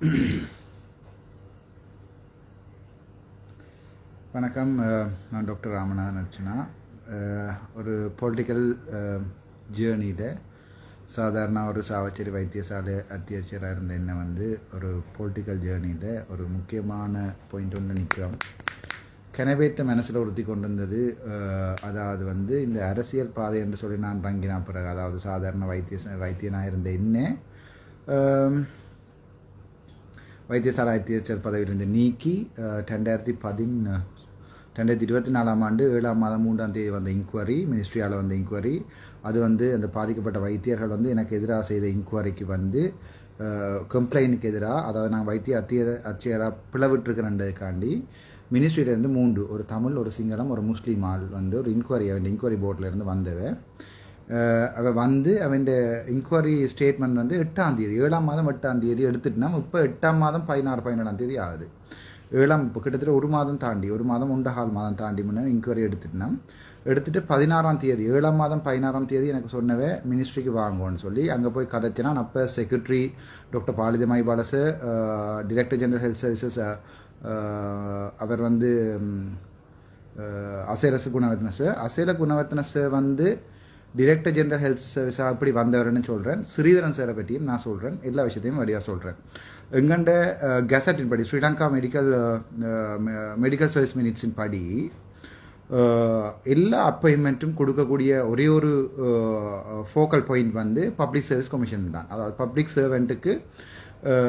வணக்கம். நான் டாக்டர் ராமநாதன் அர்ச்சனா ஒரு பொலிட்டிக்கல் ஜேர்னியில் சாதாரண ஒரு சாவச்சேரி வைத்தியசாலை அத்தியட்சராக இருந்த என்ன வந்து ஒரு பொலிட்டிக்கல் ஜேர்னியில் ஒரு முக்கியமான பாயிண்ட் ஒன்று நிற்கிறோம் கெனவேட்ட மனசில் உறுத்தி கொண்டு வந்தது அதாவது வந்து இந்த அரசியல் பாதை என்று சொல்லி நான் பங்கினா பிறகு அதாவது சாதாரண வைத்திய வைத்தியனாக இருந்த என்ன? வைத்தியசாலை அத்தியட்சர் பதவியிலிருந்து நீக்கி ரெண்டாயிரத்தி பதின் ரெண்டாயிரத்தி இருபத்தி நாலாம் ஆண்டு ஏழாம் மாதம் மூன்றாம் தேதி வந்த இன்குவரி மினிஸ்ட்ரியால் வந்த இன்குவரி அது வந்து அந்த பாதிக்கப்பட்ட வைத்தியர்கள் வந்து எனக்கு எதிராக செய்த இன்குவரிக்கு வந்து கம்ப்ளைண்ட்டுக்கு எதிராக அதாவது நான் வைத்திய அத்திய அச்சியராக பிளவிட்டுருக்கிறேன்றதுக்காண்டி மினிஸ்ட்ரியிலேருந்து மூன்று ஒரு தமிழ் ஒரு சிங்களம் ஒரு முஸ்லீம் ஆள் வந்து ஒரு இன்குவரி அவன் இன்குவரி போர்ட்லேருந்து வந்தவன் அவள் வந்து அவன் இன்கொயரி ஸ்டேட்மெண்ட் வந்து எட்டாம் தேதி ஏழாம் மாதம் எட்டாம் தேதி எடுத்துட்டுனா இப்போ எட்டாம் மாதம் பதினாறு பதினேழாம் தேதி ஆகுது. ஏழாம் இப்போ கிட்டத்தட்ட ஒரு மாதம் தாண்டி ஒரு மாதம் ஒன்றகால் மாதம் தாண்டி முன்னே இன்கொயரி எடுத்துட்டுனா எடுத்துட்டு பதினாறாம் தேதி ஏழாம் மாதம் பதினாறாம் தேதி எனக்கு சொன்னவே மினிஸ்ட்ரிக்கு வாங்குவோன்னு சொல்லி அங்கே போய் கதைச்சினா நான் அப்போ செக்ரட்டரி டாக்டர் பாலிதமாய் பாலசு டிரெக்டர் ஜெனரல் ஹெல்த் சர்வீசஸ் அவர் வந்து ம், அஹ் அசேரசு அசைல அசேல குணவர்த்தனஸ் வந்து டிரெக்டர் ஜெனரல் ஹெல்த் சர்வீஸ் அப்படி வந்தவர்னு சொல்கிறேன் ஸ்ரீதரன் சாரை பற்றியும் நான் சொல்கிறேன் எல்லா விஷயத்தையும் வழியாக சொல்கிறேன் எங்கண்ட கெசட்டின் படி ஸ்ரீலங்கா மெடிக்கல் மெடிக்கல் சர்வீஸ் மினிட்ஸின் படி எல்லா அப்பாயின்மெண்ட்டும் கொடுக்கக்கூடிய ஒரே ஒரு ஃபோக்கல் பாயிண்ட் வந்து பப்ளிக் சர்வீஸ் கமிஷன் தான். அதாவது பப்ளிக் சர்வெண்ட்டுக்கு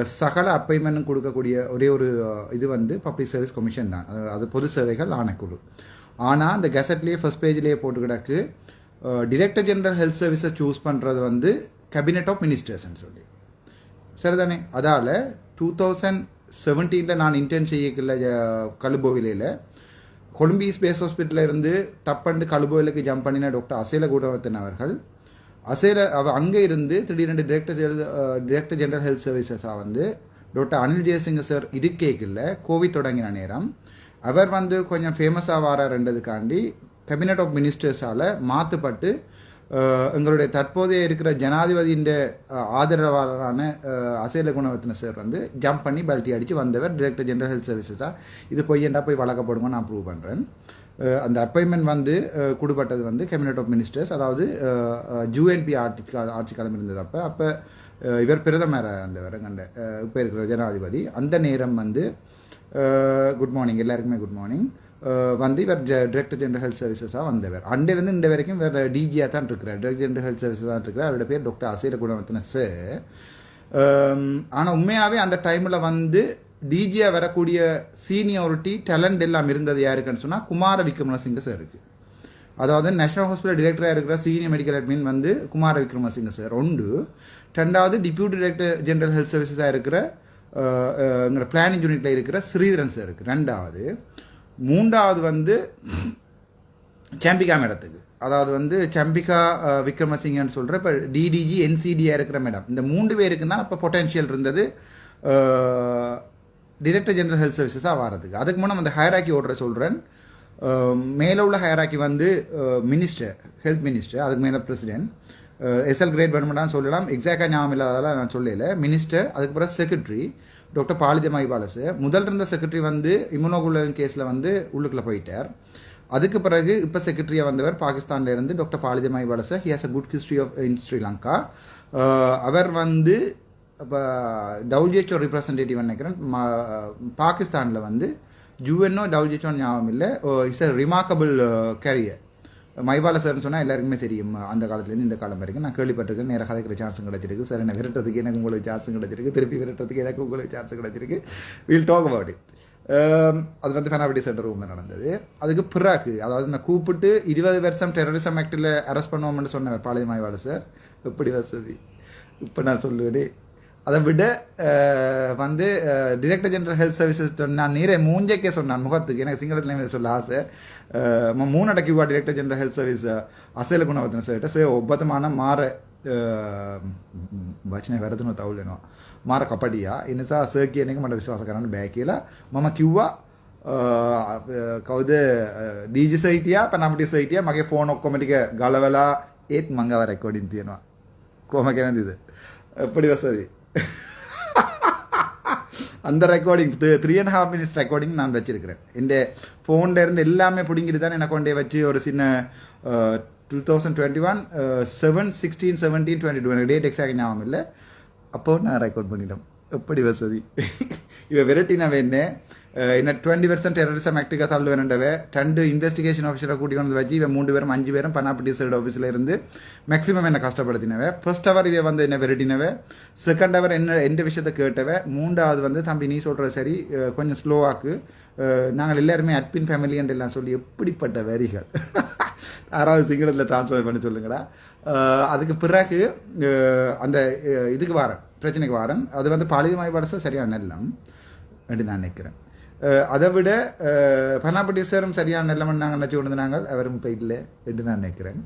சகல அப்பாயின்மெண்ட்டும் கொடுக்கக்கூடிய ஒரே ஒரு இது வந்து பப்ளிக் சர்வீஸ் கமிஷன் தான். அது- அது பொது சேவைகள் ஆணைக்குழு. ஆனால் அந்த கெசட்லேயே ஃபர்ஸ்ட் பேஜ்லேயே போட்டு கிடக்கு டிரெக்டர் ஜெனரல் ஹெல்த் சர்வீஸை சூஸ் பண்ணுறது வந்து கேபினெட் ஆஃப் மினிஸ்டர்ஸ்னு சொல்லி. சரிதானே? அதால் டூ தௌசண்ட் செவன்டீனில் நான் இன்டர்ன் செய்யக்குள்ள கழுபோவிலையில் கொழும்பி ஸ்பேஸ் ஹாஸ்பிட்டலில் இருந்து டப்பண்டு கழுபோவிலுக்கு ஜம்ப் பண்ணின டாக்டர் அசேல குணவர்த்தன் அவர்கள் அசேல அவ அங்கே இருந்து திடீரென்று டிரெக்டர் டிரெக்டர் ஜெனரல் ஹெல்த் சர்வீசஸாக வந்து டாக்டர் அனில் ஜெயசிங்க சார் இருக்கேக்கில் கோவிட் தொடங்கின நேரம். அவர் வந்து கொஞ்சம் ஃபேமஸாக வாராருன்றதுக்காண்டி கேபினட் ஆஃப் மினிஸ்டர்ஸால் மாற்றப்பட்டு எங்களுடைய தற்போதைய இருக்கிற ஜனாதிபதியின் ஆதரவாளரான அசைல அசேல குணவர்த்தன சார் வந்து ஜம்ப் பண்ணி பல்ட்டி அடித்து வந்தவர் டிரெக்டர் ஜெனரல் ஹெல்த் சர்வீசஸாக இது பொய்யண்டா போய் வழக்கப்படுங்க நான் ப்ரூவ் பண்ணுறேன் அந்த அப்பாயின்மெண்ட் வந்து கொடுப்பட்டது வந்து கேபினட் ஆஃப் மினிஸ்டர்ஸ் அதாவது ஜூஎன்பி ஆட்சி ஆட்சி காலம் இருந்தது அப்போ. அப்போ இவர் பிரதமர் இருந்தவர் கண்ட இப்போ இருக்கிற ஜனாதிபதி. அந்த நேரம் வந்து குட் மார்னிங் எல்லாருக்குமே குட் மார்னிங் வந்து இவர் டிரெக்டர் ஜெனரல் ஹெல்த் சர்வீசஸாக வந்தவர். அண்டிலிருந்து இந்த வரைக்கும் வேறு டிஜியாக தான் இருக்கிறார். டிரெக்டர் ஜெனரல் ஹெல்த் சர்வீஸ் தான் இருக்கிறார். அவரோட பேர் டாக்டர் அசீர குணவர்த்தன சார் ஆனால் உண்மையாகவே அந்த டைமில் வந்து டிஜியாக வரக்கூடிய சீனியாரிட்டி டேலண்ட் எல்லாம் இருந்தது யாருக்குன்னு சொன்னால் குமார விக்ரமசிங்க சார் இருக்குது அதாவது நேஷனல் ஹாஸ்பிட்டல் டிரெக்டராக இருக்கிற சீனியர் மெடிக்கல் அட்மின் வந்து குமார விக்ரமசிங்க சார் ஒன்று. ரெண்டாவது டிப்யூட்டி டிரெக்டர் ஜெனரல் ஹெல்த் சர்வீசஸாக இருக்கிற எங்களோட பிளானிங் யூனிட்டில் இருக்கிற ஸ்ரீதரன் சார் இருக்குது ரெண்டாவது மூன்றாவது வந்து சம்பிகா மேடத்துக்கு அதாவது வந்து சம்பிகா விக்ரமசிங்கன்னு சொல்கிற இப்போ டிடிஜி என்சிடியாக இருக்கிற மேடம். இந்த மூன்று பேருக்கு தான் இப்போ பொட்டென்ஷியல் இருந்தது டிரெக்டர் ஜெனரல் ஹெல்த் சர்வீசஸாக வரதுக்கு. அதுக்கு முன்னே அந்த ஹயராக்கி ஓடுற சொல்கிறேன் மேலே உள்ள ஹயராக்கி வந்து மினிஸ்டர் ஹெல்த் மினிஸ்டர் அதுக்கு மேலே பிரசிடென்ட் எஸ்எல் கிரேட் பண்ணமாட்டான்னு சொல்லலாம். எக்ஸாக்டாக ஞாபகம் இல்லாததால் நான் சொல்லல. மினிஸ்டர் அதுக்கு செக்ரட்டரி டாக்டர் பாலிதமாய் பாலசு முதல் இருந்த செக்ரட்டரி வந்து இம்யூனோகுலரின் கேஸில் வந்து உள்ளுக்குள்ளே போயிட்டார். அதுக்கு பிறகு இப்போ செக்ரட்டரியாக வந்தவர் பாகிஸ்தானில் இருந்து doctor பாலிதமாய் பாலசு he has a good history of in Sri Lanka அவர் வந்து இப்போ டபிள்யூஹெச்ஓ ரிப்ரசன்டேட்டிவ் நினைக்கிறேன். பாகிஸ்தானில் வந்து ஜூஎன்ஓ டபிள்யூஹெச்ஓ ஞாபகம் இல்லை. It's a remarkable career Mahipala சார்னு சொன்னால் எல்லாருக்குமே தெரியும். அந்த காலத்துலேருந்து இந்த காலம் வரைக்கும் நான் கேள்விப்பட்டிருக்கேன். நேராக கதைக்கிற சான்ஸும் கிடைச்சிருக்கு. சார் என்ன விரட்டுறதுக்கு எனக்கு உங்களுக்கு சான்ஸும் கிடைச்சிருக்கு. திருப்பி விரட்டுறதுக்கு எனக்கு உங்களுக்கு சான்ஸும் கிடைச்சிருக்கு. வில் டாக் அபவுட் இட் அது வந்து ஃபெனாபிடி சென்டர் ரூமில் நடந்தது. அதுக்கு பிறகு அதாவது நான் கூப்பிட்டு இருபது வருஷம் டெரரிசம் ஆக்டில் அரெஸ்ட் பண்ணுவோம்னு சொன்னவர் பாளைய மாய்வாள சார். எப்படி வசதி? இப்போ நான் சொல்லுவேன். அதை விட வந்து டிரெக்டர் ஜெனரல் ஹெல்த் சர்வீசஸ் நான் நீரே மூஞ்சேக்கே சொன்னான் முகத்துக்கு எனக்கு சிங்களத்துலேயும் சொல்ல ஆசை மூணடக்கிவா director general health service Asela Gunawardena சொல்லிட்டு சே ஒப்பத்தமான மாற වචනය වැරදින තවුල්ලෙනවා මාර කපඩියා. එනිසා සර් කියන එක මට විශ්වාස කරන්න බෑ කියලා මම කිව්වා. කවද? ඩීජ සයිටිය පනමටි සයිටිය මගේ ෆෝන් ඔක්කොමටික ගලවලා ඒත් මඟව රැකෝඩින් තියෙනවා. කොහම කැනදිද එපඩි වසදී அந்த recording three and half minutes recording நான் வச்சிருக்கிறேன். இந்த ஃபோன்ல இருந்து எல்லாமே பிடிங்கிட்டு தான் எனக்கு கொண்டே வச்சு ஒரு சின்ன two thousand twenty one seven sixteen seventeen twenty two எனக்கு டேட் எக்ஸாக்ட் ஞாபகம் இல்லை. அப்போ நான் ரெக்கார்ட் பண்ணிட்டோம். எப்படி வசதி? இவ விரட்டி நான் வேணேன் டுவெண்ட்டி பர்சன்ட் டெரரிசம் ஆக்டிக்காக தள்ளுவேன்டவே ரெண்டு இன்வெஸ்டிகேஷன் ஆஃபீஸரை கூட்டி வந்து வச்சு இவன் மூணு பேரும் அஞ்சு பேரும் பன்னாப்பட்டி சைடு ஆஃபீஸில் இருந்து மேக்ஸிமம் என்னை கஷ்டப்படுத்தினவே ஃபர்ஸ்ட் அவர் இவ வந்து என்ன விரட்டினவ செகண்ட் அவர் என்ன எந்த விஷயத்தை கேட்டவ மூன்றாவது வந்து தம்பி நீ சொல்கிறது சரி கொஞ்சம் ஸ்லோவாக்கு நாங்கள் எல்லாருமே அட்பின் ஃபேமிலி எல்லாம் சொல்லி எப்படிப்பட்ட வரிகள் யாராவது சிங்களத்தில் டிரான்ஸ்ஃபர் பண்ணி சொல்லுங்கடா அதுக்கு பிறகு அந்த இதுக்கு வாரேன் பிரச்சனைக்கு வாரேன் அது வந்து பாலியமாய் படச சரியான நெல்லம் என்று நான் நினைக்கிறேன் அதை விட பனாப்பட்டி சரியான நெல்லம் நாங்கள் நினச்சி கொண்டு நாங்கள் அவரும் இப்போ இல்லை என்று நான் நினைக்கிறேன்.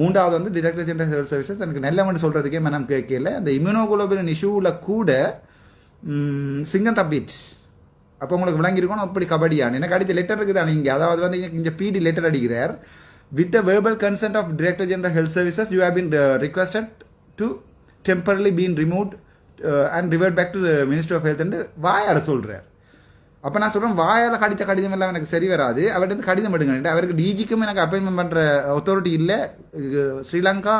மூன்றாவது வந்து டிரெக்டர் ஜெனரல் ஹெல்த் சர்வீசஸ் எனக்கு நெல்லம்னு சொல்கிறதுக்கே மனம் கேட்கல. அந்த இம்யூனோகுளோபின் இஷ்யூவில் கூட சிங்கம் தப்பிட் அப்போ உங்களுக்கு விளங்கியிருக்கணும் அப்படி கபடியான். எனக்கு அடித்த லெட்டர் இருக்குது இங்கே அதாவது வந்து இங்கே பிடி லெட்டர் அடிக்கிறார். With the verbal consent of director general health services you have been requested to temporarily been remove and revert back to minister of health வாயாட சொல்கிறார் அப்போ நான் சொல்கிறேன் வாயால் கடித்த கடிதம் எல்லாம் எனக்கு சரி வராது. அவர்கிட்ட கடிதம் எடுங்க அவருக்கு டிஜிக்கும் எனக்கு அப்பாயின்மெண்ட் பண்ணுற அத்தாரிட்டி இல்லை. இது ஸ்ரீலங்கா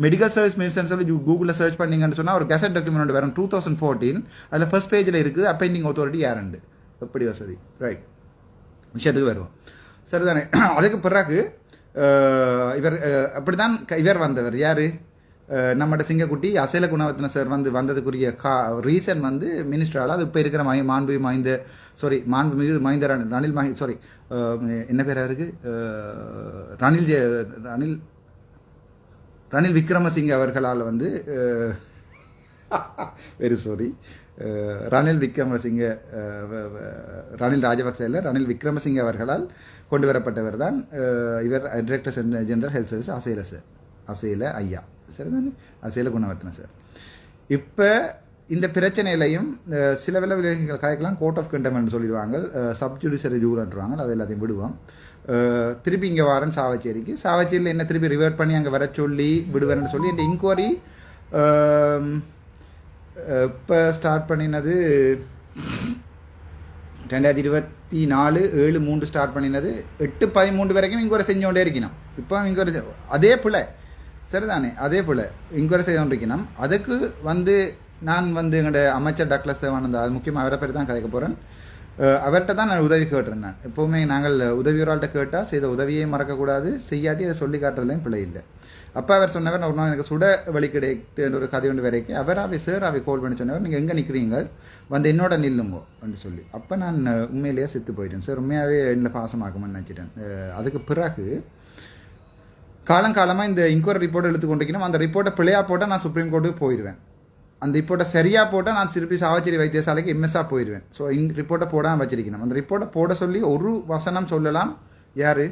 மெடிக்கல் சர்வீஸ் மினிஸ்டர்னு சொல்லி கூகுளில் சர்ச் பண்ணீங்கன்னு சொன்னால் ஒரு கெசட் டாக்குமெண்ட் வரும் டூ தௌசண்ட் ஃபோர்டீன் அதில் ஃபர்ஸ்ட் பேஜில் இருக்குது அப்பாயிண்டிங் அத்தாரிட்டி யாருண்டு? எப்படி வசதி? ரைட் விஷயத்துக்கு வருவோம். சரிதானே? அதுக்கு பிறகு இவர் அப்படிதான் க- இவர் வந்தவர். யார்? நம்மகிட்ட சிங்கக்குட்டி அசேல குணவர்த்தன சார் வந்து வந்ததுக்குரிய கா ரீசன் வந்து மினிஸ்டரால் அது இப்போ இருக்கிற மை மாண்பு மாய்ந்த சாரி மாண்புமிகு மைந்த ரணில் ரணில் மஹி சாரி என்ன பேரா இருக்கு ரணில் ஜெ ரணில் ரணில் விக்ரமசிங்க அவர்களால் வந்து வெரி சாரி ரணில் விக்ரமசிங்க ரணில் ராஜபக்சே இல்லை ரணில் விக்ரமசிங்க அவர்களால் கொண்டு வரப்பட்டவர் தான் uh, இவர் director general health service Asela sir Asela ஐயா. சரிதானே? அசைல குணவர்த்தன சார் இப்போ இந்த பிரச்சனையிலையும் சில வில விலங்குகள் காய்க்கலாம் கோர்ட் ஆஃப் கண்டமெண்ட் சொல்லிடுவாங்க. சப்ஜுடிஷரி ஜூரன்றாங்க அது எல்லாத்தையும் விடுவோம். திருப்பி இங்கே வரேன் சாவச்சேரிக்கு. சாவச்சேரியில் என்ன திருப்பி ரிவர்ட் பண்ணி அங்கே வர சொல்லி விடுவேன்னு சொல்லி இந்த இன்கொயரி இப்போ ஸ்டார்ட் பண்ணினது ரெண்டாயிரத்தி இருபத்தி நாலு ஏழு மூன்று ஸ்டார்ட் பண்ணினது எட்டு பதிமூன்று வரைக்கும் இங்கே செஞ்சோண்டே இருக்கணும். இப்போ இங்கே அதே பிள்ளை சரிதானே? அதே போல் இன்கொயரி செய்து இருக்கணும் அதுக்கு வந்து நான் வந்து எங்களோட அமைச்சர் டாக்டர் சேவானந்தா அது முக்கியமாக அவரை பேர் தான் கதைக்க போகிறேன் அவர்கிட்ட தான் நான் உதவி கேட்டிருந்தேன். எப்போவுமே நாங்கள் உதவியோரால்கிட்ட கேட்டால் செய்த உதவியை மறக்கக்கூடாது செய்யாட்டி அதை சொல்லி காட்டுறதுலையும் பிழை இல்லை. அப்போ அவர் சொன்னவர் ஒரு நாள் எனக்கு சுட வழி கிடைக்குன்னு ஒரு கதை ஒன்று வரைக்கும் அவர் அவை சார் அவை கால் பண்ணி சொன்னவர் நீங்கள் எங்கே நிற்கிறீங்க வந்து என்னோட நில்லுங்கோ என்று சொல்லி. அப்போ நான் உண்மையிலேயே செத்து போயிட்டேன். சார் உண்மையாகவே என்னை பாசமாக்குமென்னு நினச்சிட்டேன். அதுக்கு பிறகு காலங்காலமாக இந்த இன்கொயரி ரிப்போர்ட் எடுத்து கொண்டிருக்கணும். அந்த ரிப்போர்ட்டை பிள்ளையா போட்டால் நான் சுப்ரீம் கோர்ட்டுக்கு போயிடுவேன். அந்த ரிப்போர்ட்டை சரியாக போட்டால் நான் திருப்பி சாவச்சேரி வைத்தியசாலைக்கு எம்எஸ்ஆ போயிடுவேன் ஸோ இந்த ரிப்போர்ட்டை போடாமல் வச்சிருக்கணும். அந்த ரிப்போர்ட்டை போட சொல்லி ஒரு வசனம் சொல்லலாம். யார்?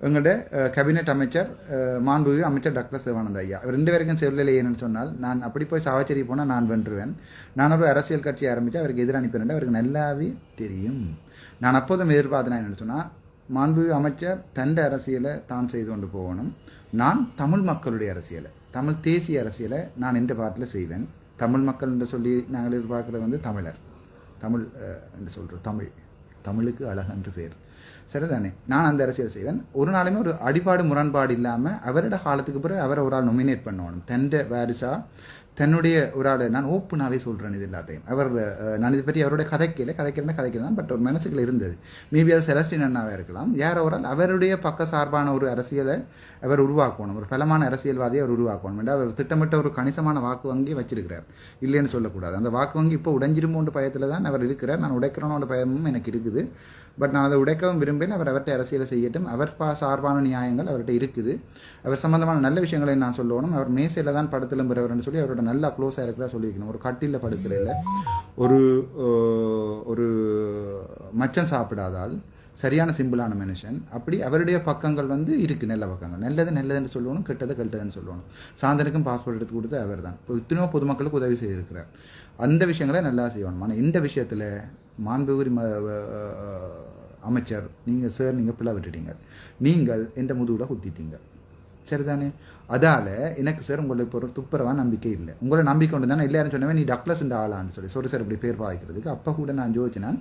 எங்களோட கேபினெட் அமைச்சர் அஹ், மாண்புமிகு அமைச்சர் டாக்டர் சிவானந்த ஐயா. ரெண்டு பேருக்கும் சொல்லலையேன்னு சொன்னால் நான் அப்படி போய் சாவச்சேரி போனால் நான் வென்றுவேன். நான் ஒரு அரசியல் கட்சி ஆரம்பித்து அவருக்கு எதிராக அனுப்பினேன் அவருக்கு நல்லாவே தெரியும். நான் அப்போதும் எதிர்பார்த்தேன் என்னென்னு சொன்னால் மாண்புமிகு அமைச்சர் தண்ட அரசியலை தான் செய்து கொண்டு போகணும். நான் தமிழ் மக்களுடைய அரசியலை தமிழ் தேசிய அரசியலை நான் எந்த பாட்டில் செய்வேன்? தமிழ் மக்கள் என்று சொல்லி நாங்கள் எதிர்பார்க்குறது வந்து தமிழர். தமிழ் என்று சொல்கிறோம் தமிழ். தமிழுக்கு அழகன்று பேர். சரிதானே? நான் அந்த அரசியல் செய்வேன். ஒரு நாளுமே ஒரு அடிபாடு முரண்பாடு இல்லாமல் அவரோட காலத்துக்கு பிறகு அவரை ஒரு ஆள் நொமினேட் பண்ணணும். தண்ட வாரிசா தன்னுடைய ஒரு ஆள் நான் ஓப்பனாகவே சொல்கிறேன் இது எல்லாத்தையும். அவர் நான் இதை பற்றி அவருடைய கதைக்கல கதைக்கிறேன்னா கதைக்கலாம் பட் ஒரு மனசுக்குள்ள இருந்தது. மேபி அது செலஸ்டின் அண்ணாவாக இருக்கலாம். யார் அவரால் ஆள் அவருடைய பக்க சார்பான ஒரு அரசியலை அவர் உருவாக்கணும். ஒரு பலமான அரசியல்வாதியை அவர் உருவாக்கணும். என்றால் அவர் திட்டமிட்ட ஒரு கணிசமான வாக்கு வங்கி வச்சிருக்கிறார். இல்லைன்னு சொல்லக்கூடாது. அந்த வாக்கு வங்கி இப்போ உடைஞ்சிருமோன்ற பயத்தில் தான் அவர் இருக்கிறார். நான் உடைக்கிறோன்ற பயமும் எனக்கு இருக்குது. பட் நான் அதை உடைக்கவும் விரும்பேன் அவர் அவர்கிட்ட அரசியலை செய்யட்டும். அவர் பா சார்பான நியாயங்கள் அவர்கிட்ட இருக்குது. அவர் சம்மந்தமான நல்ல விஷயங்களை நான் சொல்லணும். அவர் மேசையில் தான் படுத்தலும் பெறவர்னு சொல்லி அவரோட நல்லா க்ளோஸாக இருக்கிறா சொல்லியிருக்கணும். ஒரு கட்டிலில் படுக்கிறதில்ல ஒரு ஒரு மச்சம் சாப்பிடாதால் சரியான சிம்பிளான மனுஷன். அப்படி அவருடைய பக்கங்கள் வந்து இருக்குது நல்ல பக்கங்கள். நல்லது நல்லதுன்னு சொல்லணும். கெட்டது கெட்டதுன்னு சொல்லணும். சாந்தனுக்கும் பாஸ்போர்ட் எடுத்து கொடுத்து அவர் தான் இப்போ இத்தனையோ பொதுமக்களுக்கு உதவி செய்திருக்கிறார். அந்த விஷயங்களை நல்லா செய்யணும். ஆனால் இந்த விஷயத்தில் மாண்புகுரி ம அமைச்சர் நீங்கள் சார் நீங்கள் பிள்ளை விட்டுட்டீங்க நீங்கள் எந்த முதுகில் குத்திட்டீங்க? சரிதானே? அதால எனக்கு சார் உங்களை இப்போ ஒரு துப்புரவா நம்பிக்கை இல்லை. உங்களை நம்பிக்கை கொண்டு தானே? எல்லாரும் சொன்னவன் நீ டக்ளஸ் இந்த ஆளான்னு சொல்லி. சொல்லி சார் இப்படி பேர் பாய்க்கிறதுக்கு அப்போ கூட நான் ஜோதிச்சினான்.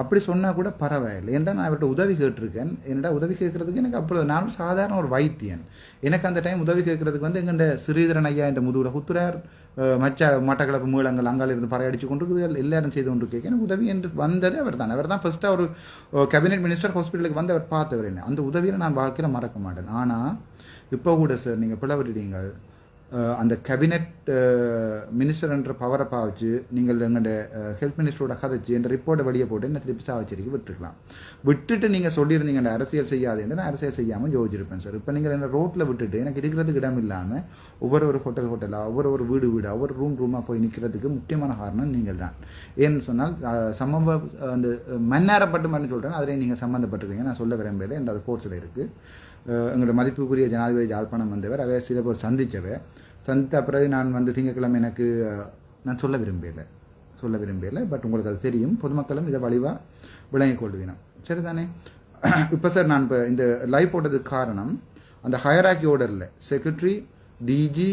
அப்படி சொன்னால் கூட பரவாயில்லை. ஏன்டா நான் அவர்கிட்ட உதவி கேட்டிருக்கேன்? என்னடா உதவி கேட்கறதுக்கு எனக்கு அப்போ நான் சாதாரண ஒரு வைத்தியன். எனக்கு அந்த டைம் உதவி கேட்கறதுக்கு வந்து எங்கண்ட ஸ்ரீதரன் ஐயா என்ற முதுகுல குத்துறார். மச்ச மட்டக்களப்பு மீளங்கள் அங்கால இருந்து பறையடிச்சு கொண்டு எல்லாரும் செய்து கொண்டு எனக்கு உதவி என்று வந்தது அவர் தான் அவர் தான் ஃபர்ஸ்ட்டாக ஒரு கேபினெட் மினிஸ்டர் ஹாஸ்பிட்டலுக்கு வந்து அவர் பார்த்தவர் என்ன. அந்த உதவியை நான் வாழ்க்கையில் மறக்க மாட்டேன். ஆனால் இப்போ கூட சார் நீங்கள் பிளவரிடுங்கள். அந்த கேபினெட் மினிஸ்டர்ன்ற பவரை பாவிச்சு நீங்கள் எங்கள்ட ஹெல்த் மினிஸ்டரோட கதைச்சு என்ற ரிப்போர்ட்டை வெளியே போட்டு என்ன திருப்பி சாவச்சேரிக்கு விட்டுருக்கலாம். விட்டுட்டு நீங்கள் சொல்லியிருந்தீங்க அந்த அரசியல் செய்யாதுன்னு நான் அரசியல் செய்யாமல் யோசிச்சிருப்பேன் சார் இப்போ நீங்கள் என்ன ரோட்டில் விட்டுட்டு எனக்கு இருக்கிறதுக்கு இடம் இல்லாமல் ஒவ்வொரு ஒரு ஹோட்டல் ஹோட்டலாக ஒவ்வொரு ஒரு வீடு வீடாக ஒவ்வொரு ரூம் ரூமாக போய் நிற்கிறதுக்கு முக்கியமான காரணம் நீங்கள் தான். ஏன்னு சொன்னால் அஹ், சம்பவ அந்த மன்னாரப்பட்டு மட்டும் சொல்கிறேன் அதிலேயே நீங்கள் சம்மந்தப்பட்டிருக்கீங்க நான் சொல்ல விரும்பல என்ற அது கோர்ஸில் இருக்குது எங்களோட மதிப்புக்குரிய ஜனாதிபதி ஜாழ்ப்பாணம் வந்தவர். அதை சில பேர் சந்தித்தவர். சந்தித்த பிறகு நான் வந்து திங்கட்கிழமை எனக்கு நான் சொல்ல விரும்பலை சொல்ல விரும்பலை பட் உங்களுக்கு அது தெரியும். பொதுமக்களும் இதை வலிவாக விளங்கிக் கொள்வினோம் சரிதானே? இப்போ சார் நான் இப்போ இந்த லைவ் போட்டதுக்கு காரணம் அந்த ஹயராக்கி ஓர்டரில் செக்ரட்டரி டிஜி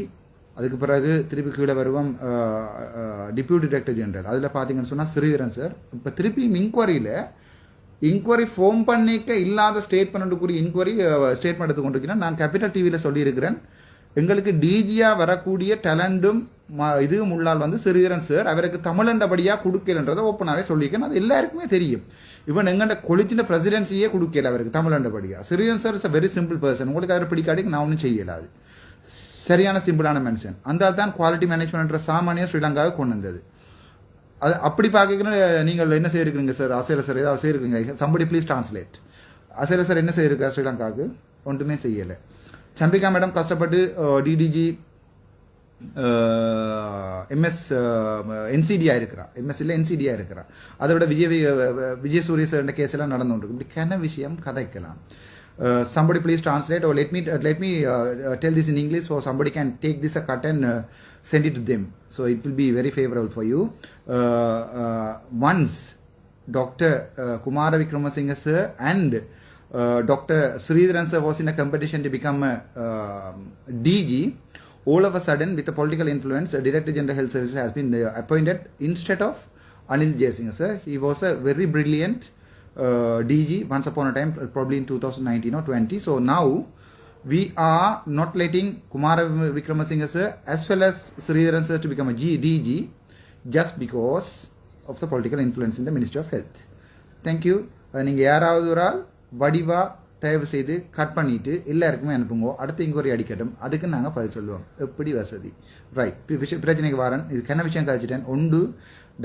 அதுக்கு பிறகு திருப்பி கீழே வருவோம் டிப்யூட்டி டைரக்டர் ஜெனரல் அதில் பார்த்தீங்கன்னு சொன்னால் ஸ்ரீதரன் சார். இப்போ திருப்பி இன்கொயரியில் இன்கொயரி ஃபோம் பண்ணிக்க இல்லாத ஸ்டேட்மெண்ட்டுக்குரிய இன்கொயரி ஸ்டேட்மெண்ட் எடுத்து கொண்டிருக்கிறேன். நான் கேபிட்டல் டிவியில் சொல்லியிருக்கிறேன். எங்களுக்கு டிஜியாக வரக்கூடிய டேலண்டும் இதுவும் உள்ளால் வந்து சிறீதரன் சார் அவருக்கு தமிழண்டபடியாக கொடுக்கலன்றதை ஓப்பனாகவே சொல்லியிருக்கேன். அது எல்லாருக்குமே தெரியும். இவன் எங்கள்கிட்ட கொலிச்சின பிரசிடென்சியே கொடுக்கல அவருக்கு தமிழண்டபடியாக Sritharan sir is a very simple person உங்களுக்கு அவரை பிடிக்காட்டி நான் ஒன்றும் செய்யலாது சரியான சிம்பிளான மென்ஷன் அந்த தான் குவாலிட்டி மேனேஜ்மெண்ட்ன்ற சாமானிய ஸ்ரீலங்காவை கொண்டு வந்தது. அது அப்படி பார்க்க நீங்கள் என்ன செய்யிருக்கிறீங்க சார் அசைல சார் ஏதாவது செய்யிருக்கீங்க சம்படி ப்ளீஸ் டிரான்ஸ்லேட் அசைல சார் என்ன செய்யிருக்கார் ஸ்ரீலங்காவுக்கு? ஒன்றுமே செய்யலை. சம்பிகா மேடம் கஷ்டப்பட்டு டிடிஜி எம்எஸ் என்சிடியாக இருக்கிறா. எம்எஸ் இல்லை என்சிடியாக இருக்கிறா. அதை விட விஜய் வி- விஜய் சூரிய சார் கேஸ் எல்லாம் நடந்து கொண்டு இப்படி கன விஷயம் கதைக்கலாம். Somebody please translate oh let let me me tell this in English oh somebody can take this a can a send it to them. So it will be very favorable for you. Uh, uh, once dr uh, kumara vikramasinghe sir and uh, dr sridharan sir was in a competition to become a uh, dg all of a sudden with a political influence uh, director general health services has been uh, appointed instead of anil jaisingh sir. He was a very brilliant uh, DG once upon a time, probably in 2019 or 20. So now we are not letting Kumar Vikramasinghe sir as well as Sridharan sir to become a G, DG just because of the political influence in the Ministry of Health. Thank you. Uh, நீங்கள் யாராவது ஒரு ஆள் வடிவா தயவு செய்து cut பண்ணிட்டு எல்லாருக்குமே அனுப்புங்க. அடுத்த இன்கொரி அடிக்கட்டும். அதுக்கு நாங்கள் பதில் சொல்லுவோம். எப்படி வசதி? ரைட் விஷயம் பிரச்சனைக்கு வாரன். இது கென்ன விஷயம் கழிச்சிட்டேன் ஒன்று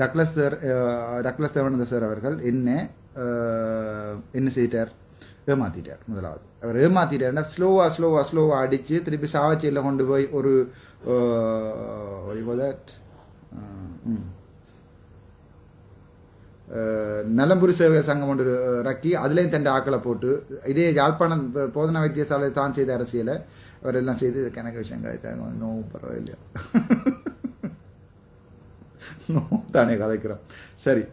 Douglas sir Douglas uh, Douglas sir அவர்கள் என்ன uh, என்ன செய்தார்? ஏமாற்றிட்டார் முதலாவது. அவர் ஏமாற்றிட்டார்னா ஸ்லோவாக ஸ்லோவாக ஸ்லோவாக அடித்து திருப்பி சாவச்சியில் கொண்டு போய் ஒரு தட் நலம்புரி சேவை சங்கம் ஒன்று ரக்கி அதுலேயும் தண்டை ஆக்களை போட்டு இதே யாழ்ப்பாணம் போதனா வைத்தியசாலை தான் செய்த அரசியலை அவர் எல்லாம் செய்து கணக்கு விஷயங்கள் கிடைத்தாங்க நோ பரவாயில்லையா? நோ தானே கதைக்கிறோம். சரி.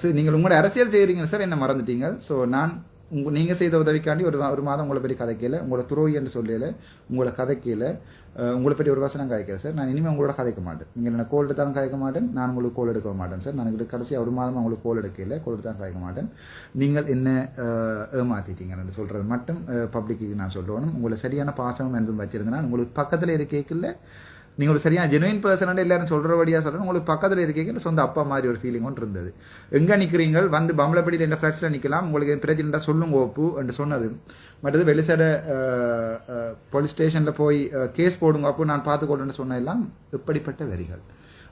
சரி நீங்கள் உங்களோட அரசியல் செய்கிறீங்க சார்? என்ன மறந்துட்டீங்க? ஸோ நான் உங்க நீங்கள் செய்த உதவிக்காண்டி ஒரு ஒரு மாதம் உங்களை பற்றி கதைக்கல உங்களை துரோகி என்று சொல்லல உங்களை கதைக்கல. உங்களை பற்றி ஒரு வசனம் காய்க்கல சார் நான் இனிமேல் உங்களோட கதைக்க மாட்டேன். நீங்கள் என்ன கோல் எடுத்தாலும் காய்க்க மாட்டேன். நான் உங்களுக்கு கோல் எடுக்க மாட்டேன் சார் நான் உங்களுக்கு கடைசி ஒரு மாதம் உங்களுக்கு கோல் எடுக்கல கோல் எடுத்தாலும் காய்க்க மாட்டேன். நீங்கள் என்ன ஏமாத்திட்டீங்கன்னு சொல்கிறது மட்டும் பப்ளிக்கு நான் சொல்லணும். உங்களை சரியான பாசமும் என்பதும் வச்சிருந்தேன்னா உங்களுக்கு பக்கத்தில் இருக்கேக்கில்ல நீங்கள் ஒரு சரியான ஜெனுவின் பர்சனாக எல்லாரும் சொல்கிறபடியாக சொல்கிறேன் உங்களுக்கு பக்கத்தில் இருக்கீங்க சொந்த அப்பா மாதிரி ஒரு ஃபீலிங் ஒன்று இருந்தது. எங்கே நிற்கிறீங்க வந்து பம்பளப்படியில் என்ன ஃப்ளாட்ஸில் நிற்கலாம் உங்களுக்கு பிரச்சனை இருந்தால் சொல்லுங்க ஓப்பு என்று சொன்னது. மற்றது வெளிசட போலீஸ் ஸ்டேஷனில் போய் கேஸ் போடுங்க அப்போ நான் பார்த்துக்கொள்ளுன்னு சொன்ன எல்லாம் இப்படிப்பட்ட வரிகள்?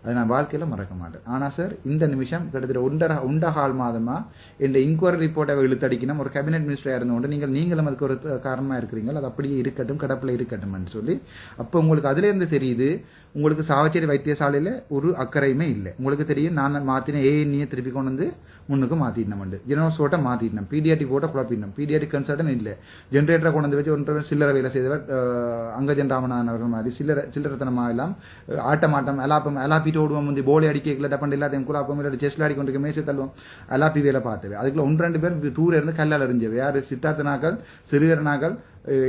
அது நான் வாழ்க்கையில் மறக்க மாட்டேன். ஆனால் சார் இந்த நிமிஷம் கிட்டத்தட்ட ஒன்றரை ஒன்றகால் மாதமாக இந்த இன்கொயரி ரிப்போர்ட்டை இழுத்தடிக்கணும். ஒரு கேபினெட் மினிஸ்டராக இருந்தோண்டு நீங்கள் நீங்களும் அதுக்கு ஒரு காரணமாக இருக்கிறீங்க அது அப்படியே இருக்கட்டும் கிடப்பில் இருக்கட்டும் சொல்லி அப்போ உங்களுக்கு அதுலேருந்து தெரியுது உங்களுக்கு சாவச்சேரி வைத்தியசாலையில் ஒரு அக்கறையுமே இல்லை. உங்களுக்கு தெரியும் நான் மாற்றின ஏஎன்இயை திருப்பி கொண்டு வந்து முன்னுக்கு மாற்றிடணும் ஜெனரல் சோட்டை மாற்றிடணும் பிடிஆர்டி போட்டால் குழப்பிடணும் பிடிஆர்டி கன்சல்டன் இல்லை. ஜென்ரேட்டரை கொண்டு வந்து வச்சு ஒன்றரை சில்லறை வேலை செய்தவர் அங்கஜன் ராமநாதன் அவர்கள் மாதிரி சில்லறை சில்லறத்தனமாக எல்லாம் ஆட்டம் ஆட்டமாட்டம் அலாப்பம் அலாப்பிட்டு ஓடுவோம் வந்து போலி அடிக்கல டப்பண்டு இல்லாத குழப்பம் இல்லை செஸ்ல அடி கொண்டு மேசை தள்ளுவோம். அலாப்பி வேலை பார்த்தவை அதுக்குள்ள ஒன்று ரெண்டு பேர் தூர இருந்து கல்லால் எறிஞ்சவை யார்? சித்தார்த்தனாக்கள் சிறுகரனாக்கள்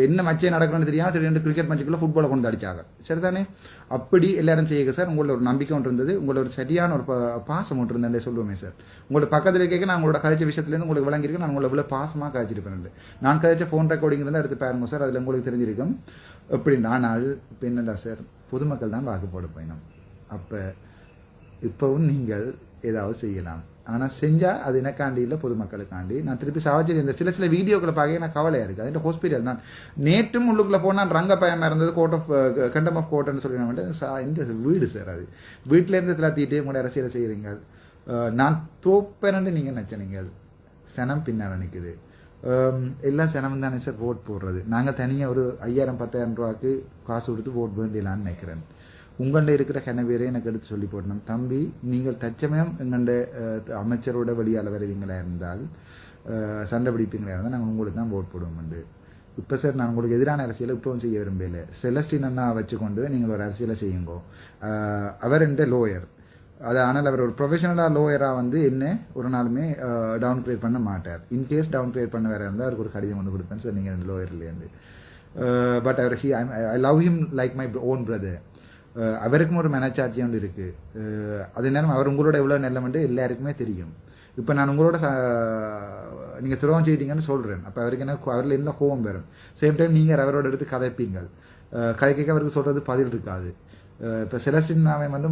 என்ன மச்சே நடக்கணும்னு தெரியாமல் திடீர்னு கிரிக்கெட் மேட்சுக்குள்ள ஃபுட்பாலை கொண்டு அடிச்சாங்க. சரிதானே? அப்படி எல்லாரும் செய்யுங்க சார். உங்களோட ஒரு நம்பிக்கை ஒன்று இருந்தது. உங்களோட ஒரு சரியான ஒரு பாசம் ஒன்று இருந்தேன் சொல்லுவேன் சார். உங்களோட பக்கத்தில் கேட்க நான் உங்களோட கதைச்ச விஷயத்துலேருந்து உங்களுக்கு விளங்கியிருக்கேன் நான் உங்களை இவ்வளோ பாசமாக கதைச்சிருப்பேன் நான் கதைச்ச ஃபோன் ரெக்கார்டிங் இருந்தால் எடுத்து பாருங்க சார். அதில் உங்களுக்கு தெரிஞ்சிருக்கும். எப்படி ஆனால் இப்போ என்னடா சார்? பொதுமக்கள் தான் வாக்கு போட பயணம். அப்போ இப்போவும் நீங்கள் ஏதாவது செய்யலாம். ஆனால் செஞ்சால் அது எனக்காண்டி இல்லை பொதுமக்களுக்காண்டி. நான் திருப்பி சாவச்சேரி இந்த சில சில வீடியோக்களை பார்க்க எனக்கு கவலையாக இருக்குது அதில் ஹாஸ்பிட்டல் தான். நேற்றும் உள்ளுக்குள்ளே போனால் ரங்க பயமாக இருந்தது கோர்ட் ஆஃப் கண்டம் ஆஃப் கோர்ட்டுன்னு சொல்லி நான் சா இந்த வீடு சார் அது. வீட்டிலேருந்து இருந்து திலாத்திட்டு அரசியலை செய்கிறீங்க நான் தோப்பேன்னு நீங்கள் நினச்சனீங்க. சனம் பின்னால் நிற்குது எல்லாம் சனம் சனமும் தானே சார் ஓட் போடுறது. நாங்கள் தனியாக ஒரு ஐயாயிரம் பத்தாயிரம் ரூபாய்க்கு காசு கொடுத்து ஓட் வேண்டியலான்னு நினைக்கிறேன். உங்கள்கிட்ட இருக்கிற கனவேரே எனக்கு எடுத்து சொல்லி போடணும். தம்பி நீங்கள் தச்சமயம் எங்கள்கிட்ட அமைச்சரோட வழியால் வருவீங்களா இருந்தால் சண்டை பிடிப்பீங்களா இருந்தால் நாங்கள் உங்களுக்கு தான் ஓட் போடுவோம் இப்போ சார் நான் உங்களுக்கு எதிரான அரசியலை இப்போவும் செய்ய விரும்பல செலஸ்டின் அண்ணா வச்சுக்கொண்டு நீங்கள் ஒரு அரசியலை செய்யுங்கோ. அவர் என்ற லோயர் அது ஆனால் அவர் ஒரு ப்ரொஃபஷனலாக லோயராக வந்து என்ன ஒரு நாளுமே டவுன் கிரியேட் பண்ண மாட்டார். இன்கேஸ் டவுன் கிரியேட் பண்ண வேறு இருந்தால் அவருக்கு ஒரு கடிதம் கொண்டு கொடுப்பேன். சார் நீங்கள் லோயர்லேருந்து but our he I love him like my own brother அவருக்கும் ஒரு மனச்சாட்சி ஒன்று இருக்குது அதே நேரம் அவர் உங்களோட எவ்வளோ நல்லமென்று எல்லாருக்குமே தெரியும். இப்போ நான் உங்களோட நீங்கள் துரோகம் செய்தீங்கன்னு சொல்கிறேன் அப்போ அவருக்கு என்ன அவரில் என்ன கோபம் வரும்? சேம் டைம் நீங்கள் அவரோட எடுத்து கதைப்பீங்கள். கதை கேட்க அவருக்கு சொல்கிறது பதில் இருக்காது. இப்போ சில அவன் வந்து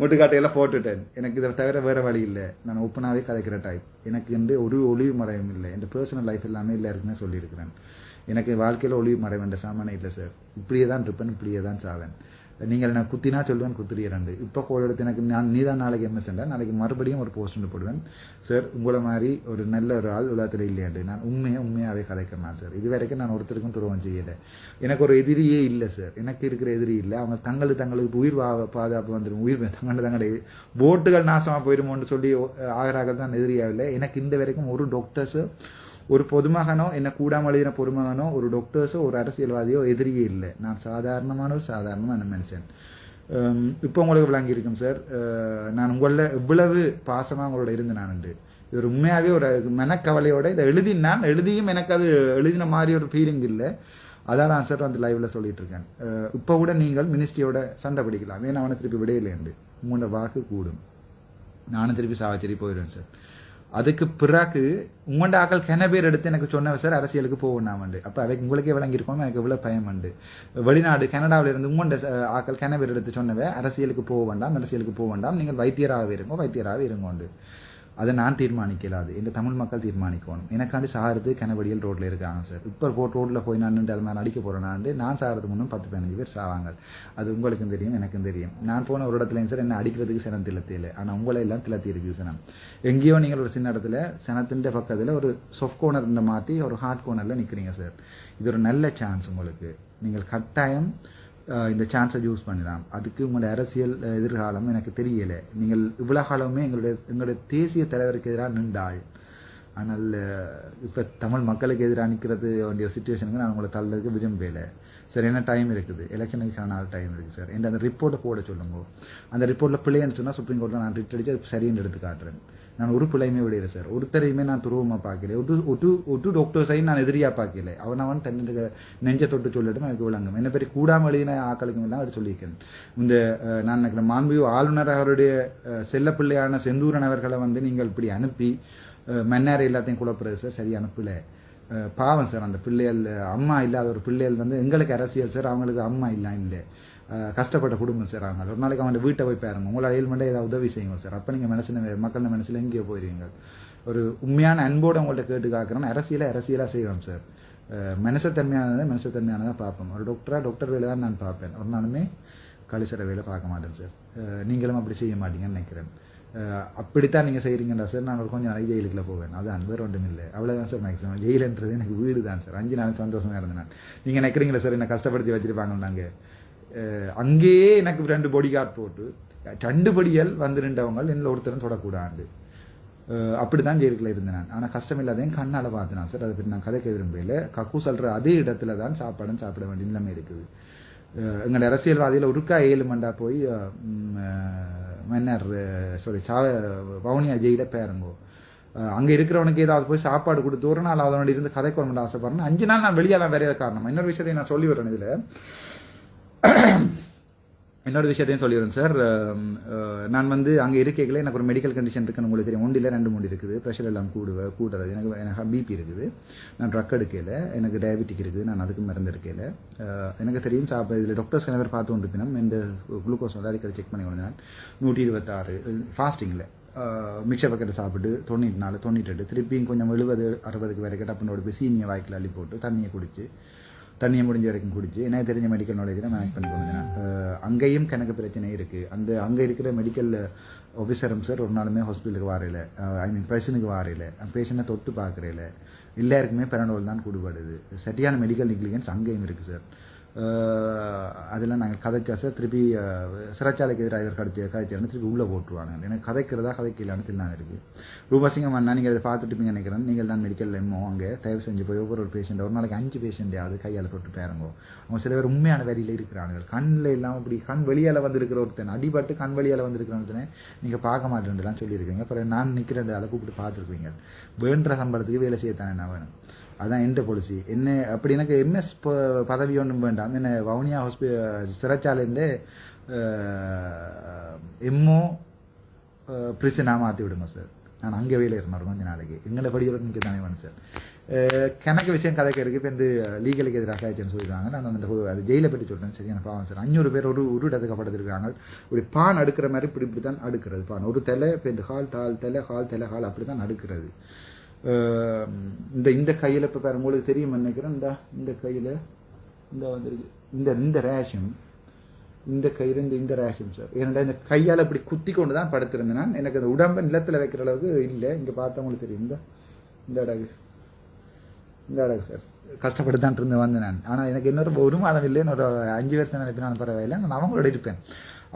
முட்டுக்காட்டையெல்லாம் போட்டுட்டேன். எனக்கு இதை தவிர வேறு வழி இல்லை. நான் ஓப்பனாகவே கதைக்கிற டைப் எனக்கு வந்து ஒரு ஒளிவு மறையும் இல்லை. என் பர்சனல் லைஃப் எல்லாமே எல்லாருக்குமே சொல்லியிருக்கிறேன். எனக்கு வாழ்க்கையில் ஒளிவு மறை வேண்ட சாமானே இல்லை சார் இப்படியே தான் இருப்பேன் இப்படியே தான் சாவேன். நீங்கள் நான் குத்தினா சொல்லுவேன் குத்துறீரண்டு. இப்போ கோல் எடுத்து எனக்கு நான் நீ தான் நாளைக்கு எம்எஸ்என்டா நாளைக்கு மறுபடியும் ஒரு போஸ்ட் ஒன்று போடுவேன். சார் உங்களை மாதிரி ஒரு நல்ல ஒரு ஆள் உலகத்தில் இல்லையாண்டு. நான் உண்மையாக உண்மையாகவே கதைக்கிறேன் சார் இது வரைக்கும் நான் ஒருத்தருக்கும் துரோகம் செய்யலை. எனக்கு ஒரு எதிரியே இல்லை சார் எனக்கு இருக்கிற எதிரி இல்லை. அவங்க தங்களுக்கு தங்களுக்கு உயிர் வா பாதுகாப்பு வந்துடும் உயிர் தங்களை தங்களுடைய போட்டுகள் நாசமாக போயிடுமோன்னு சொல்லி ஆகிறாக தான் எதிரியாகவில்லை எனக்கு இந்த வரைக்கும் ஒரு டாக்டர்ஸு ஒரு பொதுமகனோ என்ன கூடாமல் எழுதின பொதுமகனோ ஒரு டாக்டர்ஸோ ஒரு அரசியல்வாதியோ எதிரியே இல்லை. நான் சாதாரணமான ஒரு சாதாரணமான மனுஷன். இப்போ உங்களுக்கு விளங்கியிருக்கும் சார் நான் உங்களில் இவ்வளவு பாசமாக உங்களோட இருந்து நான் உண்டு. இது ஒரு உண்மையாகவே ஒரு மனக்கவலையோட இதை எழுதினான் எழுதியும் எனக்கு அது எழுதின மாதிரி ஒரு ஃபீலிங் இல்லை. அதான் நான் சார் அந்த லைவில் சொல்லிட்டு இருக்கேன். இப்போ கூட நீங்கள் மினிஸ்ட்ரியோட சண்டை பிடிக்கலாம். ஏன்னா அவனை திருப்பி விடையிலேண்டு உங்களோட வாக்கு கூடும். நானும் திருப்பி சாவச்சேரி போயிடுவேன் சார் அதுக்கு பிறகு உங்கள்ட ஆக்கள் கென பேர் எடுத்து எனக்கு சொன்ன சார் அரசியலுக்கு போகணும் வந்து அப்போ அவைக்கு உங்களுக்கே விளங்கியிருக்கோம் எனக்கு இவ்வளோ பயம் உண்டு. வெளிநாடு கனடாவில் இருந்து உங்கள்ட ஆக்கள் கென பேர் எடுத்து சொன்னவை அரசியலுக்கு போக வேண்டாம் அரசியலுக்கு போக வேண்டாம் நீங்கள் வைத்தியராகவே இருங்கோ வைத்தியராகவே இருங்கோண்டு. அதை நான் தீர்மானிக்கலாது. இந்த தமிழ் மக்கள் தீர்மானிக்கணும். எனக்காண்டி சாகிறது கனவடியில் ரோட்டில் இருக்காங்க சார். இப்போ போட் ரோட்டில் போய் நான் நின்று அது மாதிரி அடிக்க போகிறேன்னாண்டு நான் சாகிறதுக்கு முன்னும் பத்து பதினஞ்சு பேர் சாவாங்க. அது உங்களுக்கும் தெரியும் எனக்கும் தெரியும். நான் போன ஒரு இடத்துலையும் சார் என்ன அடிக்கிறதுக்கு சனம் திலத்தி இல்லை ஆனால் உங்களை எல்லாம் திலத்தி இருக்குது சனம். எங்கேயோ நீங்கள் ஒரு சின்ன இடத்துல சனத்தின் பக்கத்தில் ஒரு சொஃப்ட் கோனர் மாற்றி ஒரு ஹார்ட் கோனரில் நிற்கிறீங்க சார். இது ஒரு நல்ல சான்ஸ் உங்களுக்கு. நீங்கள் கட்டாயம் இந்த சான்ஸை யூஸ் பண்ணலாம் அதுக்கு உங்களோட அரசியல் எதிர்காலம் எனக்கு தெரியலை. நீங்கள் இவ்வளோ காலமே எங்களுடைய எங்களுடைய தேசிய தலைவருக்கு எதிராக நின்றாள். ஆனால் இப்போ தமிழ் மக்களுக்கு எதிராக நிற்கிறது வேண்டிய சுச்சுவேஷனுக்கு நான் உங்களை தள்ளதுக்கு விரும்பலை சார் என்ன டைம் இருக்குது? எலெக்ஷனுக்கான நாள் டைம் இருக்குது சார் என்ற அந்த ரிப்போர்ட்டை போட சொல்லுங்க. அந்த ரிப்போர்ட்டில் பிள்ளைன்னு சொன்னால் சுப்ரீம் கோர்ட்டில் நான் ரிட் அடித்து சரின்னு எடுத்து காட்டுறேன். நான் ஒரு பிள்ளையுமே விடையில சார் ஒருத்தரையுமே நான் துருவமாக பார்க்கல. ஒட்டு ஒட்டு ஒட்டு டாக்டர்ஸையும் நான் எதிரியாக பார்க்கல. அவன் அவன் தன்னுடைய நெஞ்ச தொட்டு சொல்லிட்டு எனக்கு விளங்கும். என்ன பெரிய கூடாமல் எழுதின ஆக்களுக்கும் எல்லாம் அவர் சொல்லியிருக்கேன். இந்த நான் நினைக்கிறேன் மாண்புமிகு ஆளுநர் அவருடைய செல்ல பிள்ளையான செந்தூரன் அவர்களை வந்து நீங்கள் இப்படி அனுப்பி மன்னாரை எல்லாத்தையும் குழப்புறது சார் சரி அனுப்பலை. பாவம் சார் அந்த பிள்ளைகள் அம்மா இல்லாத ஒரு பிள்ளைகள் வந்து எங்களுக்கு அரசியல் சார் அவங்களுக்கு அம்மா இல்லை இல்லை. கஷ்டப்பட்ட குடும்பம் சார் அவங்க. ஒரு நாளைக்கு அவன் வீட்டை போய் பாருங்க. உங்களால் ஏழ்மண்டே ஏதாவது உதவி செய்யுங்க சார். அப்போ நீங்கள் மனசில் மக்கள் மனசில் எங்கேயோ போயிடுவீங்க ஒரு உண்மையான அன்போடு உங்கள்ட்ட கேட்டு காக்கிறேன் அரசியலை அரசியலாக செய்வோம் சார். மனசத்தன்மையானதை மனுஷத்தன்மையானதை பார்ப்பேன். பார்ப்போம் ஒரு டாக்டராக டாக்டர் வேலை தான் நான் பார்ப்பேன். ஒரு நாளுமே கழிசற வேலை பார்க்க மாட்டேன் சார். நீங்களும் அப்படி செய்ய மாட்டீங்கன்னு நினைக்கிறேன். அப்படித்தான் நீங்கள் செய்கிறீங்கடா சார். நான் ஒரு கொஞ்சம் நாளைக்கு ஜெயிலுக்குள்ள போவேன். அது அன்பு ஒன்றும் இல்லை. அவ்வளோதான் சார் மேக்ஸிமம் ஜெயிலுன்றது எனக்கு வீடு தான் சார். அஞ்சு நாள் சந்தோஷமாக இருந்தேன் நான். நீங்கள் நினைக்கிறீங்களா சார்? என்னை கஷ்டப்படுத்தி வச்சிருப்பாங்க நாங்கள் அங்கேயே எனக்கு ரெண்டு பொடி கார்டு போட்டு ரெண்டு படிகள் வந்து நின்றவங்க என்னில் ஒருத்தரும் தொடக்கூடாது அப்படி தான் ஜெயிலுக்குள்ள இருந்தேன் நான். ஆனால் கஷ்டம் இல்லாதையும் கண்ணால் பார்த்தேன் சார். அதை பற்றி நான் கதைக்க விரும்பல கக்கு சொல்கிற அதே இடத்துல தான் சாப்பாடும் சாப்பிட வேண்டிய நிலைமை இருக்குது. எங்கள் அரசியல்வாதியில் உருக்கா ஏழு மண்டா போய் மன்னர் சாரி சாவ வவுனியா ஜெயில பேருங்கோ. அங்கே இருக்கிறவனுக்கு ஏதாவது போய் சாப்பாடு கொடுத்து ஒரு நாள் அதனோட இருந்து கதை கொண்டு ஆசைப்படுறேன். அஞ்சு நாள் நான் வெளியெல்லாம் வேற காரணம். இன்னொரு விஷயத்தை நான் சொல்லி வரேன் இதில். இன்னொரு விஷயத்தையும் சொல்லிடுறேன் சார் நான் வந்து அங்கே இருக்கைகளே எனக்கு ஒரு மெடிக்கல் கண்டிஷன் இருக்குன்னு உங்களுக்கு தெரியும். ஒண்டியில் ரெண்டு மூணு இருக்குது. ப்ரெஷர் எல்லாம் கூடுவ கூடுறது. எனக்கு எனக்கு பிபி இருக்குது. நான் ட்ரக் எடுக்கையில் எனக்கு டயபெட்டிக் இருக்குது. நான் அதுக்கு மருந்து எடுக்கையில். எனக்கு தெரியும் சாப்பிட இதில் டாக்டர்ஸ் பேர் பார்த்து கொண்டிருப்பினும் இந்த குளுக்கோஸ் வந்து அடிக்கடி செக் பண்ணி நான் நூற்றி இருபத்தாறு ஃபாஸ்டிங்கில் மிக்சர் பக்கெட்டை சாப்பிட்டு தொண்ணூற்றி நாலு தொண்ணூற்றி எட்டு திருப்பியும் கொஞ்சம் எழுபது அறுபதுக்கு வரைக்கும் டப்புனோட போய் சீனியை வாய்க்கில் அள்ளி போட்டு தண்ணியை குடிச்சு தண்ணியை முடிஞ்ச வரைக்கும் குடிச்சு எனக்கு தெரிஞ்ச மெடிக்கல் நாலேஜில் மேனேஜ் பண்ணி கொண்டு அங்கேயும் கணக்கு பிரச்சனை இருக்குது அந்த அங்கே இருக்கிற மெடிக்கல் ஆஃபீஸரும் சார் ஒரு நாளுமே ஹாஸ்பிட்டலுக்கு வரையில ஐ மீன் பிரச்சனைக்கு வரையில பேஷண்ட்டை தொட்டு பார்க்குறையில எல்லாருக்குமே பெரண்டோல் தான் கூடுபடுது. சரியான மெடிக்கல் நெக்லிகன்ஸ் அங்கேயும் இருக்குது சார் அதெல்லாம் நாங்கள் கதைச்சா திருப்பி சிறைச்சாலைக்கு எதிராக இவர் கடிச்சு கதைச்சாருன்னு திருப்பி உள்ளே போட்டுருவாங்க ஏன்னா கதைக்கிறதா கதைக்கலான்னு தெரியலாம் இருக்குது ரூபாசிங்கம் அண்ணா நீங்கள் அதை பார்த்துட்டுப்பீங்கன்னு நினைக்கிறேன். நீங்கள் தான் மெடிக்கல் எம்மோ அங்கே தயவு செஞ்சு போய் ஒவ்வொரு ஒரு பேஷண்ட் ஒரு நாளைக்கு அஞ்சு பேஷண்ட்டையாவது கையால் தொட்டு பேருங்கோ. அவங்க சில பேர் உண்மையான வரியில் இருக்கிறாங்க. கண்ணில் இல்லாமல் இப்படி கண் வெளியால் வந்திருக்கிற ஒருத்தன் அடிபட்டு கண் வெளியால் வந்திருக்கிற ஒருத்தனை நீங்கள் பார்க்க மாட்டேன்லாம் சொல்லியிருக்கீங்க. அப்புறம் நான் நிற்கிறேன் அதை கூப்பிட்டு பார்த்துருக்கீங்க வேண்ட சம்பளத்துக்கு வேலை செய்யத்தானே நான் வேணும். அதான் எந்த பாலிசி என்ன அப்படி எனக்கு எம்எஸ் பதவி ஒன்றும் வேண்டாம். என்ன வவுனியா ஹாஸ்பி சிறைச்சாலேருந்து எம்மோ பிரிசனாக மாற்றி விடுங்க சார் நான் அங்கே வேலை இருந்தேன் கொஞ்ச நாளைக்கு. எங்களை படிக்கிறதுக்கு நிற்க தானே வேணும் சார் கணக்கு விஷயம் கதைக்கு இருக்குது இப்போ இந்த லீகலுக்கு எதிராக ஆச்சுன்னு சொல்லிடுறாங்க நான் அந்த அது ஜெயிலை பற்றி சொல்கிறேன் சரியான பாவம் சார் அஞ்சூறு பேர் ஒரு ஒரு இடத்துக்கு படுத்திருக்காங்க இப்படி பான் அடுக்கிற மாதிரி இப்படி இப்படி தான் அடுக்கிறது. பான். ஒரு தலை இப்போ இந்த ஹால் டால் தலை ஹால் தலை ஹால் அப்படி தான் அடுக்கிறது. இந்த இந்த கையில் இப்போ பாருங்க உங்களுக்கு தெரியும் நினைக்கிறேன். இந்த இந்த கையில் இந்த வந்துருக்கு. இந்த இந்த ரேஷன் இந்த கையில் இந்த இந்த ரேஷன் சார் என்னடா இந்த கையால் இப்படி குத்தி கொண்டு தான் படுத்திருந்தேன் நான். எனக்கு அந்த உடம்பை நிலத்தில் வைக்கிற அளவுக்கு இல்லை. இங்கே பார்த்தவங்களுக்கு தெரியும். இந்த இந்த அடகு. இந்த அடகு சார் கஷ்டப்பட்டு தான் இருந்து வந்தேன் நான். ஆனால் எனக்கு இன்னொரு ஒரு மாதம் இல்லைன்னு ஒரு அஞ்சு வருஷம் நினைப்பு நான் பரவாயில்லை. நான் அவங்களோட இருப்பேன்.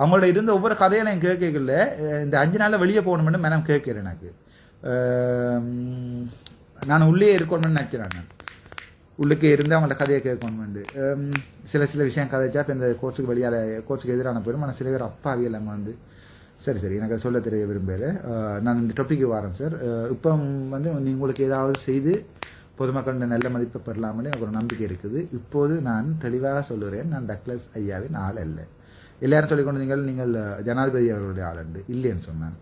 அவங்களோட இருந்த ஒவ்வொரு கதையெல்லாம் கேட்கல இந்த அஞ்சு நாளில் வெளியே போகணும்னு மேடம் கேட்கிறேன் எனக்கு. நான் உள்ளே இருக்கணும்னு நினைக்கிறேன் நான். உள்ளுக்கே இருந்து அவங்களோட கதையை கேட்கணுமெண்டு சில சில விஷயம் கதைச்சா இப்போ இந்த கோர்ஸுக்கு வெளியால் கோர்ஸுக்கு எதிரான போயிடும் ஆனால் சில பேர் அப்பாவி இல்லாமல் வந்து. சரி சரி எனக்கு சொல்ல தெரிய விரும்பல. நான் இந்த டாப்பிக்கு வரேன் சார் இப்போ வந்து உங்களுக்கு ஏதாவது செய்து பொதுமக்களோட நல்ல மதிப்பை பெறலாமே எனக்கு ஒரு நம்பிக்கை இருக்குது. இப்போது நான் தெளிவாக சொல்லுறேன். நான் டக்ளஸ் ஐயாவின் ஆள் அல்ல. எல்லாரும் சொல்லிக்கொண்டு நீங்கள் நீங்கள் ஜனாதிபதி அவர்களுடைய ஆள் உண்டு இல்லைன்னு சொன்னான்.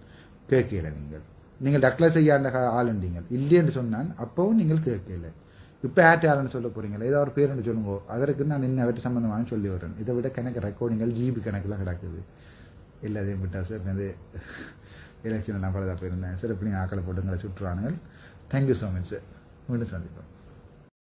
கேட்கல நீங்கள். நீங்கள் டக்ளஸ் ஐயாண்ட ஆளுண்டீங்க இல்லைன்னு சொன்னான் அப்போவும் நீங்கள் கேட்கல இப்போ ஆட் ஆளுன்னு சொல்ல போறீங்களா? ஏதோ ஒரு பேருன்னு சொல்லுங்க. அதற்கு நான் நின்று அவர்கிட்ட சம்மந்தமான சொல்லி வரேன் இதை விட கணக்கு ரெக்கார்டிங்கள் ஜிபி கணக்கில் கிடக்குது. எல்லாத்தையும் விட்டா சார் வந்து எலெக்ஷனில் நான் பலதாக போயிருந்தேன். சார் எப்படி ஆக்களை போட்டுங்களை சுற்றுவானுங்கள். Thank you so much sir மீண்டும் சந்திப்போம்.